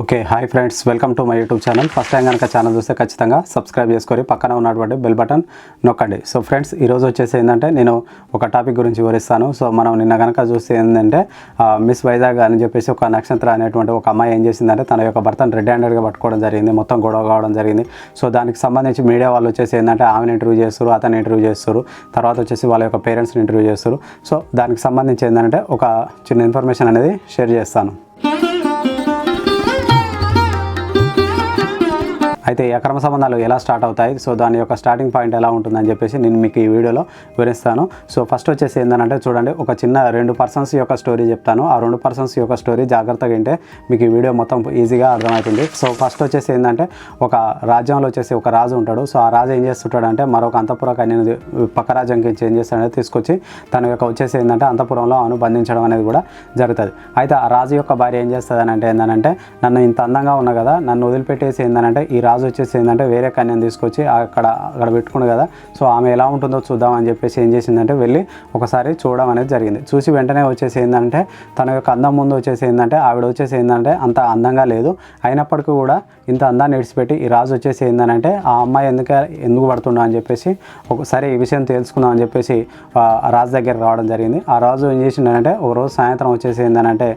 Okay hi friends welcome to my YouTube channel. First time కనుక channel చూస్తే ఖచ్చితంగా subscribe చేసుకొని పక్కన ఉన్నటువంటి బెల్ బటన్ నొక్కండి. సో ఫ్రెండ్స్ ఈరోజు వచ్చేసి ఏంటంటే నేను ఒక టాపిక్ గురించి వివరిస్తాను. సో మనం నిన్న కనుక చూస్తే ఏంటంటే మిస్ వైజాగ్ అని చెప్పేసి ఒక నక్షత్ర అనేటువంటి ఒక అమ్మాయి ఏం చేసిందంటే తన యొక్క భర్తను రెడ్ హ్యాండెడ్గా పట్టుకోవడం జరిగింది మొత్తం గొడవ కావడం జరిగింది. సో దానికి సంబంధించి మీడియా వాళ్ళు వచ్చేసి ఏంటంటే ఆమెను ఇంటర్వ్యూ చేస్తారు అతను ఇంటర్వ్యూ చేస్తారు. తర్వాత వచ్చేసి వాళ్ళ యొక్క పేరెంట్స్ని ఇంటర్వ్యూ చేస్తారు. సో దానికి సంబంధించి ఏంటంటే ఒక చిన్న ఇన్ఫర్మేషన్ అనేది షేర్ చేస్తాను. అయితే ఈ అక్రమ సంబంధాలు ఎలా స్టార్ట్ అవుతాయి? సో దాని యొక్క స్టార్టింగ్ పాయింట్ ఎలా ఉంటుందని చెప్పేసి నేను మీకు ఈ వీడియోలో వివరిస్తాను. సో ఫస్ట్ వచ్చేసి ఏంటంటే చూడండి ఒక చిన్న రెండు పర్సన్స్ యొక్క స్టోరీ చెప్తాను. ఆ రెండు పర్సన్స్ యొక్క స్టోరీ జాగ్రత్తగా వింటే మీకు ఈ వీడియో మొత్తం ఈజీగా అర్థమవుతుంది. సో ఫస్ట్ వచ్చేసి ఏంటంటే ఒక రాజ్యంలో వచ్చేసి ఒక రాజు ఉంటాడు. సో ఆ రాజు ఏం చేస్తుంటాడంటే మరొక అంతపుర కన్యను పక్క రాజ్యంకి ఏం చేస్తాడంటే తీసుకొచ్చి తన యొక్క వచ్చేసి ఏంటంటే అంతపురంలో ఆమెను బంధించడం అనేది కూడా జరుగుతుంది. అయితే ఆ రాజు యొక్క భార్య ఏం చేస్తుంది అంటే ఏంటంటే నన్ను ఇంత అందంగా ఉన్నా కదా నన్ను వదిలిపెట్టేసి ఏంటంటే ఈ రాజు వచ్చేసి ఏంటంటే వేరే కన్యను తీసుకొచ్చి అక్కడ అక్కడ పెట్టుకుని కదా. సో ఆమె ఎలా ఉంటుందో చూద్దాం అని చెప్పేసి ఏం చేసిందంటే వెళ్ళి ఒకసారి చూడడం అనేది జరిగింది. చూసి వెంటనే వచ్చేసి ఏంటంటే తన యొక్క అందం ముందు వచ్చేసి ఏంటంటే ఆవిడ వచ్చేసి ఏంటంటే అంత అందంగా లేదు. అయినప్పటికీ కూడా ఇంత అందాన్ని విడిచిపెట్టి ఈ రాజు వచ్చేసి ఏంటంటే ఆ అమ్మాయి ఎందుకు ఎందుకు పడుతుందా అని చెప్పేసి ఒకసారి ఈ విషయం తెలుసుకుందాం అని చెప్పేసి రాజు దగ్గర రావడం జరిగింది. ఆ రాజు ఏం చేసిండంటే ఒక రోజు సాయంత్రం వచ్చేసి ఏంటంటే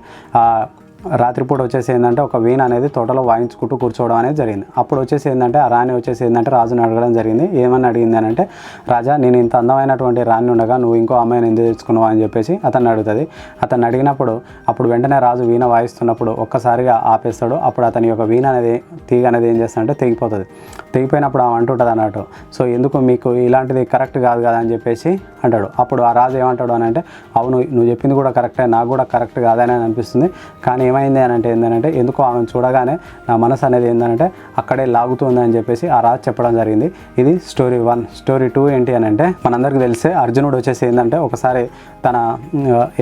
రాత్రిపూట వచ్చేసి ఏంటంటే ఒక వీణ అనేది తోటలో వాయించుకుంటూ కూర్చోవడం అనేది జరిగింది. అప్పుడు వచ్చేసి ఏంటంటే ఆ రాణి వచ్చేసి ఏంటంటే రాజుని అడగడం జరిగింది. ఏమని అడిగింది అని అంటే రాజా నేను ఇంత అందమైనటువంటి రాణి ఉండగా నువ్వు ఇంకో అమ్మాయిని ఎందుకు తెచ్చుకున్నావు? అని చెప్పేసి అతన్ని అడుగుతుంది. అతన్ని అడిగినప్పుడు అప్పుడు వెంటనే రాజు వీణ వాయిస్తున్నప్పుడు ఒక్కసారిగా ఆపేస్తాడు. అప్పుడు అతని యొక్క వీణ అనేది తీగ అనేది ఏం చేస్తాడంటే తెగిపోతుంది. తెగిపోయినప్పుడు ఆమె అంటుంటుంది అన్నట్టు సో ఎందుకు మీకు ఇలాంటిది కరెక్ట్ కాదు కదా? అని చెప్పేసి అంటాడు. అప్పుడు ఆ రాజు ఏమంటాడు అని అంటే అవును నువ్వు చెప్పింది కూడా కరెక్టే నాకు కూడా కరెక్ట్ కాదని అనిపిస్తుంది. కానీ ఏమైంది అని అంటే ఏంటంటే ఎందుకు ఆమెను చూడగానే నా మనసు అనేది ఏంటంటే అక్కడే లాగుతుంది అని చెప్పేసి ఆ రాజు చెప్పడం జరిగింది. ఇది స్టోరీ వన్. స్టోరీ టూ ఏంటి అని అంటే మనందరికీ తెలిసే అర్జునుడు వచ్చేసి ఏంటంటే ఒకసారి తన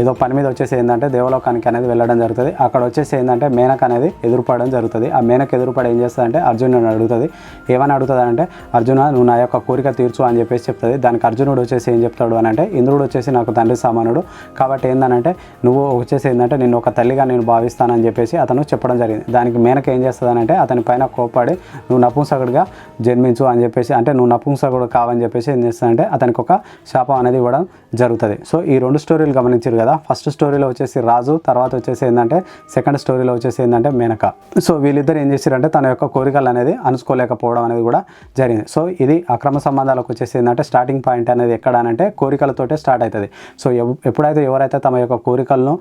ఏదో పని మీద వచ్చేసి ఏంటంటే దేవలోకానికి అనేది వెళ్ళడం జరుగుతుంది. అక్కడ వచ్చేసి ఏంటంటే మేనక అనేది ఎదురుపడడం జరుగుతుంది. ఆ మేనక ఎదురుపడి ఏం చేస్తుందంటే అర్జునుడు అడుగుతుంది. ఏమని అడుగుతుంది అంటే అర్జున నువ్వు నా యొక్క కోరిక తీర్చు అని చెప్పేసి చెప్తుంది. దానికి అర్జునుడు వచ్చేసి ఏం చెప్తాడు అని అంటే ఇంద్రుడు వచ్చేసి నాకు తండ్రి సమానుడు. కాబట్టి ఏందనంటే నువ్వు వచ్చేసి ఏంటంటే నేను ఒక తల్లిగా నేను భావిస్తాను చేస్తానని చెప్పేసి అతను చెప్పడం జరిగింది. దానికి మేనక ఏం చేస్తుంది అంటే అతని పైన కోపడి నువ్వు నపుంసకుడిగా జన్మించు అని చెప్పేసి అంటే నువ్వు నపుంసకుడు కావని చెప్పేసి ఏం చేస్తుందంటే అతనికి ఒక శాపం అనేది ఇవ్వడం జరుగుతుంది. సో ఈ రెండు స్టోరీలు గమనించారు కదా ఫస్ట్ స్టోరీలో వచ్చేసి రాజు తర్వాత వచ్చేసి ఏంటంటే సెకండ్ స్టోరీలో వచ్చేసి ఏంటంటే మేనక. సో వీళ్ళిద్దరు ఏం చేశారంటే తన యొక్క కోరికలు అనేది అనుసుకోలేకపోవడం అనేది కూడా జరిగింది. సో ఇది అక్రమ సంబంధాలకు వచ్చేసి ఏంటంటే స్టార్టింగ్ పాయింట్ అనేది ఎక్కడ అంటే కోరికలతోటే స్టార్ట్ అవుతుంది సో ఎవ్- ఎప్పుడైతే ఎవరైతే తమ యొక్క కోరికలను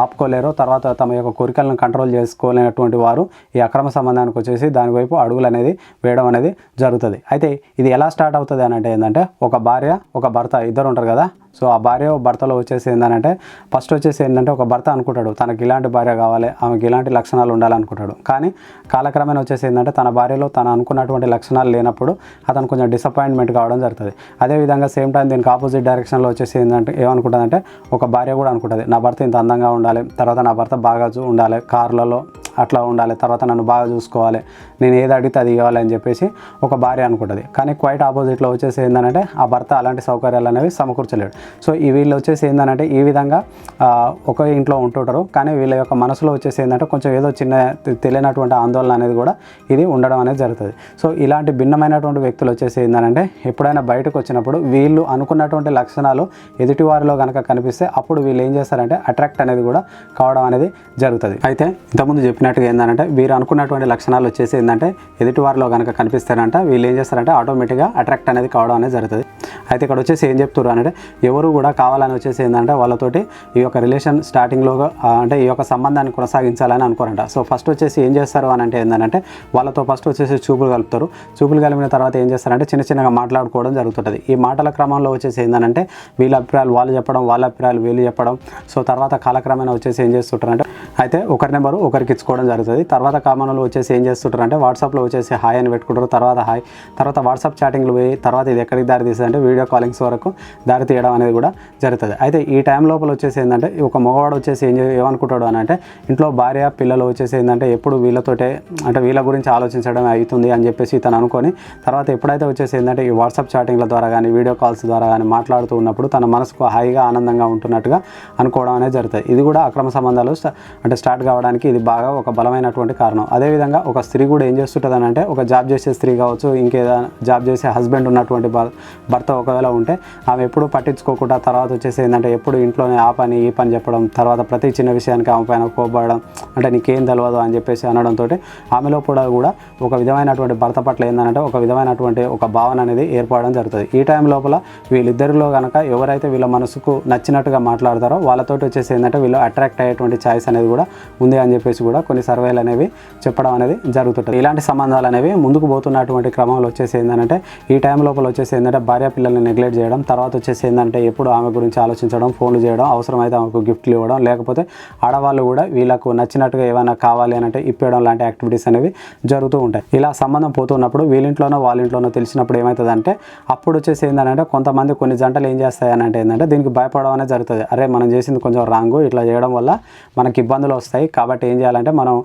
ఆపుకోలేరో తర్వాత తమ యొక్క కోరికలను కంట్రోల్ చేసుకోలేనటువంటి వారు ఈ అక్రమ సంబంధానికి వచ్చేసి దాని వైపు అడుగులు అనేది వేయడం అనేది జరుగుతుంది. అయితే ఇది ఎలా స్టార్ట్ అవుతుంది అని అంటే ఏంటంటే ఒక భార్య ఒక భర్త ఇద్దరు ఉంటారు కదా సో ఆ భార్య భర్తలో వచ్చేసి ఏంటంటే ఫస్ట్ వచ్చేసి ఏంటంటే ఒక భర్త అనుకుంటాడు. తనకి ఇలాంటి భార్య కావాలి ఆమెకి ఇలాంటి లక్షణాలు ఉండాలనుకుంటాడు. కానీ కాలక్రమేణ వచ్చేసి ఏంటంటే తన భార్యలో తను అనుకున్నటువంటి లక్షణాలు లేనప్పుడు అతను కొంచెం డిసప్పాయింట్మెంట్ కావడం జరుగుతుంది. అదేవిధంగా సేమ్ టైం దీనికి ఆపోజిట్ డైరెక్షన్లో వచ్చేసి ఏంటంటే ఏమనుకుంటుందంటే ఒక భార్య కూడా అనుకుంటుంది. నా భర్త ఇంత అందంగా ఉండాలి తర్వాత నా భర్త బాగా ఉండాలి కార్లలో అట్లా ఉండాలి తర్వాత నన్ను బాగా చూసుకోవాలి నేను ఏది అడిగితే అది ఇవ్వాలి అని చెప్పేసి ఒక భార్య అనుకుంటుంది. కానీ క్వైట్ ఆపోజిట్లో వచ్చేసి ఏంటంటే ఆ భర్త అలాంటి సౌకర్యాలు అనేవి సమకూర్చలేడు. సో ఈ వీళ్ళు వచ్చేసి ఏంటంటే ఈ విధంగా ఒక ఇంట్లో ఉంటుంటారు. కానీ వీళ్ళ యొక్క మనసులో వచ్చేసి ఏంటంటే కొంచెం ఏదో చిన్న తెలియనటువంటి ఆందోళన అనేది కూడా ఇది ఉండడం అనేది జరుగుతుంది. సో ఇలాంటి భిన్నమైనటువంటి వ్యక్తులు వచ్చేసి ఏంటంటే ఎప్పుడైనా బయటకు వచ్చినప్పుడు వీళ్ళు అనుకున్నటువంటి లక్షణాలు ఎదుటి వారిలో కనుక కనిపిస్తే అప్పుడు వీళ్ళు ఏం చేస్తారంటే అట్రాక్ట్ అనేది కూడా కావడం అనేది జరుగుతుంది. అయితే ఇంతకుముందు చెప్పినట్టుగా ఏంటంటే వీరు అనుకున్నటువంటి లక్షణాలు వచ్చేసి ఏంటంటే ఎదుటి వారిలో కనుక కనిపిస్తారంట వీళ్ళు ఏం చేస్తారంటే ఆటోమేటిక్గా అట్రాక్ట్ అనేది కావడం అనేది జరుగుతుంది. అయితే ఇక్కడ వచ్చేసి ఏం చెప్తున్నారు అంటే ఎవరు కూడా కావాలని వచ్చేసి ఏంటంటే వాళ్ళతోటి ఈ యొక్క రిలేషన్ స్టార్టింగ్లో అంటే ఈ యొక్క సంబంధాన్ని కొనసాగించాలని అనుకోరంట. సో ఫస్ట్ వచ్చేసి ఏం చేస్తారు అని అంటే ఏంటంటే వాళ్ళతో ఫస్ట్ వచ్చేసి చూపులు కలుపుతారు. చూపులు కలిపిన తర్వాత ఏం చేస్తారంటే చిన్న చిన్నగా మాట్లాడుకోవడం జరుగుతుంటుంది. ఈ మాటల క్రమంలో వచ్చేసి ఏంటంటే వీళ్ళ అభిప్రాయాలు వాళ్ళు చెప్పడం వాళ్ళ అభిప్రాయాలు వీళ్ళు చెప్పడం. సో తర్వాత కాలక్రమేణా వచ్చేసి ఏం చేస్తుంటారంటే అయితే ఒకరి నెంబరు ఒకరికి ఇచ్చుకోవడం జరుగుతుంది. తర్వాత కామన్లో వచ్చేసి ఏం చేస్తుంటారంటే వాట్సాప్లో వచ్చేసి హాయ్ అని పెట్టుకుంటారు. తర్వాత హాయ్ తర్వాత వాట్సాప్ చాటింగ్లు పోయి తర్వాత ఇది ఎక్కడికి దారి తీస్తుంది అంటే వీడియో వీడియో కాలింగ్స్ వరకు దారి తీయడం అనేది కూడా జరుగుతుంది. అయితే ఈ టైం లోపల వచ్చేసి ఏంటంటే ఒక మగవాడు వచ్చేసి ఏం ఏమనుకుంటాడు అని అంటే ఇంట్లో భార్య పిల్లలు వచ్చేసి ఏంటంటే ఎప్పుడు వీళ్ళతోటే అంటే వీళ్ళ గురించి ఆలోచించడం అవుతుంది అని చెప్పేసి తను అనుకొని తర్వాత ఎప్పుడైతే వచ్చేసి ఏంటంటే ఈ వాట్సాప్ చాటింగ్ల ద్వారా కానీ వీడియో కాల్స్ ద్వారా కానీ మాట్లాడుతూ ఉన్నప్పుడు తన మనసుకు హాయిగా ఆనందంగా ఉంటున్నట్టుగా అనుకోవడం అనేది జరుగుతుంది. ఇది కూడా అక్రమ సంబంధాలు అంటే స్టార్ట్ కావడానికి ఇది బాగా ఒక బలమైనటువంటి కారణం. అదేవిధంగా ఒక స్త్రీ కూడా ఏం చేస్తుంటుంది అంటే ఒక జాబ్ చేసే స్త్రీ కావచ్చు ఇంకేదైనా జాబ్ చేసే హస్బెండ్ ఉన్నటువంటి భర్- భర్త ఒకవేళ ఉంటే ఆమె ఎప్పుడు పట్టించుకోకుండా తర్వాత వచ్చేసి ఏంటంటే ఎప్పుడు ఇంట్లోనే ఆ పని ఈ పని చెప్పడం తర్వాత ప్రతి చిన్న విషయానికి ఆమె పైన కోపడడం అంటే నీకేం తెలియదు అని చెప్పేసి అనడంతో ఆమెలో కూడా కూడా ఒక విధమైనటువంటి భర్త పట్ల ఏంటంటే ఒక విధమైనటువంటి ఒక భావన అనేది ఏర్పడడం జరుగుతుంది. ఈ టైం లోపల వీళ్ళిద్దరిలో కనుక ఎవరైతే వీళ్ళ మనసుకు నచ్చినట్టుగా మాట్లాడతారో వాళ్ళతోటి వచ్చేసి ఏంటంటే వీళ్ళు అట్రాక్ట్ అయ్యేటువంటి ఛాయిస్ అనేది కూడా ఉంది అని చెప్పేసి కూడా కొన్ని సర్వేలు అనేవి చెప్పడం అనేది జరుగుతుంటుంది. ఇలాంటి సంబంధాలు అనేవి ముందుకు పోతున్నటువంటి క్రమంలో వచ్చేసి ఏంటంటే ఈ టైం లోపల వచ్చేసి ఏంటంటే భార్య పిల్లల్ని నెగ్లెక్ట్ చేయడం తర్వాత వచ్చేసి ఏంటంటే ఎప్పుడు ఆమె గురించి ఆలోచించడం ఫోన్లు చేయడం అవసరమైతే ఆమెకు గిఫ్ట్లు ఇవ్వడం లేకపోతే ఆడవాళ్ళు కూడా వీళ్ళకు నచ్చినట్టుగా ఏమైనా కావాలి అని అంటే ఇప్పేయడం లాంటి యాక్టివిటీస్ అనేవి జరుగుతూ ఉంటాయి. ఇలా సంబంధం పోతున్నప్పుడు వీళ్ళింట్లోనో వాళ్ళ ఇంట్లోనో తెలిసినప్పుడు ఏమవుతుందంటే అప్పుడు వచ్చేసి ఏంటంటే కొంతమంది కొన్ని జంటలు ఏం చేస్తాయి అని అంటే ఏంటంటే దీనికి భయపడడం అనేది జరుగుతుంది. అరే మనం చేసింది కొంచెం రాంగు ఇట్లా చేయడం వల్ల మనకి ఇబ్బందులు వస్తాయి. కాబట్టి ఏం చేయాలంటే మనం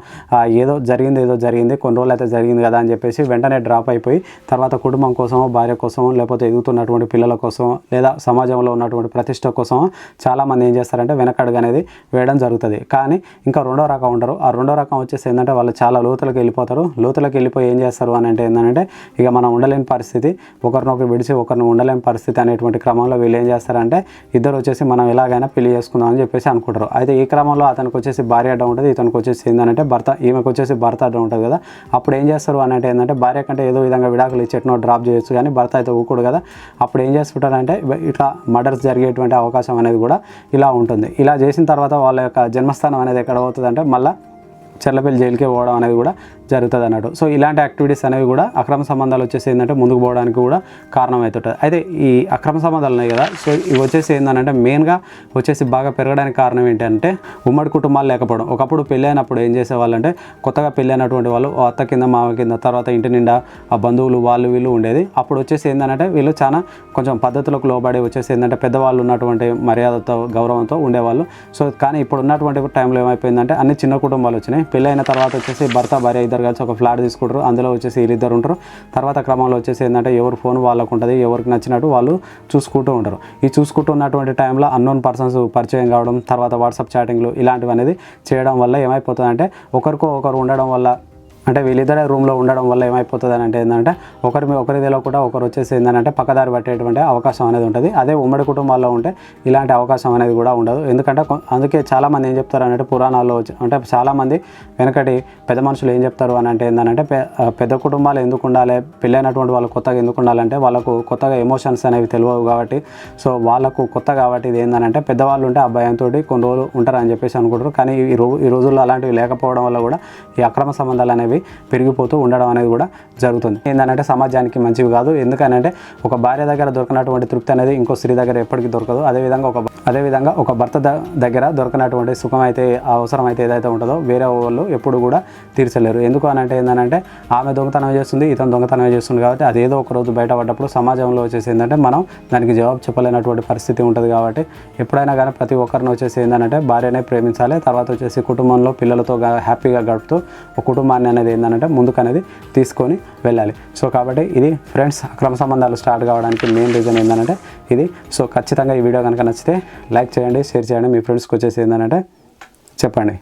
ఏదో జరిగింది ఏదో జరిగింది కొన్ని రోజులు అయితే జరిగింది కదా అని చెప్పేసి వెంటనే డ్రాప్ అయిపోయి తర్వాత కుటుంబం కోసమో భార్య కోసమో లేకపోతే ఎదుగుతున్నటువంటి పిల్లల కోసం లేదా సమాజంలో ఉన్నటువంటి ప్రతిష్ట కోసం చాలామంది ఏం చేస్తారంటే వెనకడుగు అనేది వేయడం జరుగుతుంది. కానీ ఇంకా రెండో రకం ఉండరు. ఆ రెండో రకం వచ్చేసి ఏంటంటే వాళ్ళు చాలా లోతులకు వెళ్ళిపోతారు. లోతులకు వెళ్ళిపోయి ఏం చేస్తారు అని అంటే ఏంటంటే ఇక మనం ఉండలేని పరిస్థితి ఒకరినొకరు విడిచి ఒకరిని ఉండలేని పరిస్థితి అనేటువంటి క్రమంలో వీళ్ళు ఏం చేస్తారంటే ఇద్దరు వచ్చేసి మనం ఎలాగైనా పెళ్ళి చేసుకుందాం అని చెప్పేసి అనుకుంటారు. అయితే ఈ క్రమంలో అతనికి వచ్చేసి భార్య అడ్డం ఉంటుంది. ఇతనికి వచ్చేసి ఏంటంటే భర్త ఈమెకు వచ్చేసి భర్త అడ్డం ఉంటుంది కదా. అప్పుడు ఏం చేస్తారు అని అంటే ఏంటంటే భార్య కంటే ఏదో విధంగా విడాకులు ఇచ్చేటనో డ్రాప్ చేయొచ్చు. కానీ భర్త అయితే ఊకుడు కదా. అప్పుడు ఏం చేస్తుంటారంటే ఇట్లా మర్డర్స్ జరిగేటువంటి అవకాశం అనేది కూడా ఇలా ఉంటుంది. ఇలా చేసిన తర్వాత వాళ్ళ యొక్క జన్మస్థానం అనేది ఎక్కడ అవుతుందంటే మళ్ళీ చెర్లపల్లి జైలుకే పోవడం అనేది కూడా జరుగుతుంది అన్నట్టు సో ఇలాంటి యాక్టివిటీస్ అనేవి కూడా అక్రమ సంబంధాలు వచ్చేసి ఏంటంటే ముందుకు పోవడానికి కూడా కారణం అవుతుంటుంది అయితే ఈ అక్రమ సంబంధాలు ఉన్నాయి కదా సో ఇవి వచ్చేసి ఏంటంటే మెయిన్గా వచ్చేసి బాగా పెరగడానికి కారణం ఏంటంటే ఉమ్మడి కుటుంబాలు లేకపోవడం. ఒకప్పుడు పెళ్ళైనప్పుడు ఏం ఏం చేసేవాళ్ళంటే కొత్తగా పెళ్ళైనటువంటి వాళ్ళు అత్త కింద మామ కింద తర్వాత ఇంటి నిండా ఆ బంధువులు వాళ్ళు వీళ్ళు ఉండేది. అప్పుడు వచ్చేసి ఏంటంటే వీళ్ళు చాలా కొంచెం పద్ధతులకు లోబడి వచ్చేసి ఏంటంటే పెద్దవాళ్ళు ఉన్నటువంటి మర్యాదతో గౌరవంతో ఉండేవాళ్ళు. సో కానీ ఇప్పుడు ఉన్నటువంటి టైంలో ఏమైపోయిందంటే అన్ని చిన్న కుటుంబాలు వచ్చినాయి. పెళ్ళైన తర్వాత వచ్చేసి భర్త భార్య ఇద్దరు కలిసి ఒక ఫ్లాట్ తీసుకుంటారు. అందులో వచ్చేసి వీళ్ళిద్దరు ఉంటారు. తర్వాత క్రమంలో వచ్చేసి ఏంటంటే ఎవరు ఫోన్ వాళ్ళకు ఉంటుంది ఎవరికి నచ్చినట్టు వాళ్ళు చూసుకుంటూ ఉంటారు. ఈ చూసుకుంటూ ఉన్నటువంటి టైంలో అన్నోన్ పర్సన్స్ పరిచయం కావడం తర్వాత వాట్సాప్ చాటింగ్లు ఇలాంటివి అనేది చేయడం వల్ల ఏమైపోతుందంటే ఒకరికో ఒకరు ఉండడం వల్ల అంటే వీళ్ళిద్దరే రూమ్లో ఉండడం వల్ల ఏమైపోతుంది అని అంటే ఏంటంటే ఒకరి మీ- ఒకరి తెలియకుండా ఒకరు వచ్చేసి ఏంటంటే పక్కదారి పట్టేటువంటి అవకాశం అనేది ఉంటుంది. అదే ఉమ్మడి కుటుంబాల్లో ఉంటే ఇలాంటి అవకాశం అనేది కూడా ఉండదు. ఎందుకంటే అందుకే చాలామంది ఏం చెప్తారు అంటే పురాణాల్లో వచ్చి- అంటే చాలామంది వెనకటి పెద్ద మనుషులు ఏం చెప్తారు అని అంటే ఏంటంటే పెద్ద కుటుంబాలు ఎందుకు ఉండాలి పెళ్ళైనటువంటి వాళ్ళు కొత్తగా ఎందుకు ఉండాలంటే వాళ్ళకు కొత్తగా ఎమోషన్స్ అనేవి తెలియవు కాబట్టి. సో వాళ్ళకు కొత్త కాబట్టి ఇది ఏంటంటే పెద్దవాళ్ళు ఉంటే ఆ భయంతో కొన్ని రోజులు ఉంటారని చెప్పేసి అనుకుంటారు. కానీ ఈ రో ఈ రోజుల్లో అలాంటివి లేకపోవడం వల్ల కూడా ఈ అక్రమ సంబంధాలు అనేవి పెరిగిపోతూ ఉండడం అనేది కూడా జరుగుతుంది. ఏంటంటే సమాజానికి మంచివి కాదు. ఎందుకనంటే ఒక భార్య దగ్గర దొరికినటువంటి తృప్తి అనేది ఇంకో స్త్రీ దగ్గర ఎప్పటికీ దొరకదు. అదేవిధంగా ఒక అదేవిధంగా ఒక భర్త ద- దగ్గర దొరకనటువంటి సుఖం అయితే అవసరం అయితే ఏదైతే ఉంటుందో వేరే వాళ్ళు ఎప్పుడు కూడా తీర్చలేరు. ఎందుకు అని అంటే ఏంటంటే ఆమె దొంగతనం చేస్తుంది ఇతను దొంగతనం చేస్తుంది కాబట్టి అది ఏదో ఒక రోజు బయటపడ్డప్పుడు సమాజంలో వచ్చేసి ఏంటంటే మనం దానికి జవాబు చెప్పలేనటువంటి పరిస్థితి ఉంటుంది కాబట్టి ఎప్పుడైనా కానీ ప్రతి ఒక్కరిని వచ్చేసి ఏంటంటే భార్యనే ప్రేమించాలి. తర్వాత వచ్చేసి కుటుంబంలో పిల్లలతో హ్యాపీగా గడుపుతూ ఒక కుటుంబాన్ని అనేది ఏంటంటే ముందుకు అనేది తీసుకొని వెళ్ళాలి. సో కాబట్టి ఇది ఫ్రెండ్స్ అక్రమ సంబంధాలు స్టార్ట్ కావడానికి మెయిన్ రీజన్ ఏంటంటే ఇది. సో ఖచ్చితంగా ఈ వీడియో కనుక నచ్చితే లైక్ చేయండి షేర్ చేయండి. మీ ఫ్రెండ్స్కి వచ్చేసి ఏంటంటే చెప్పండి.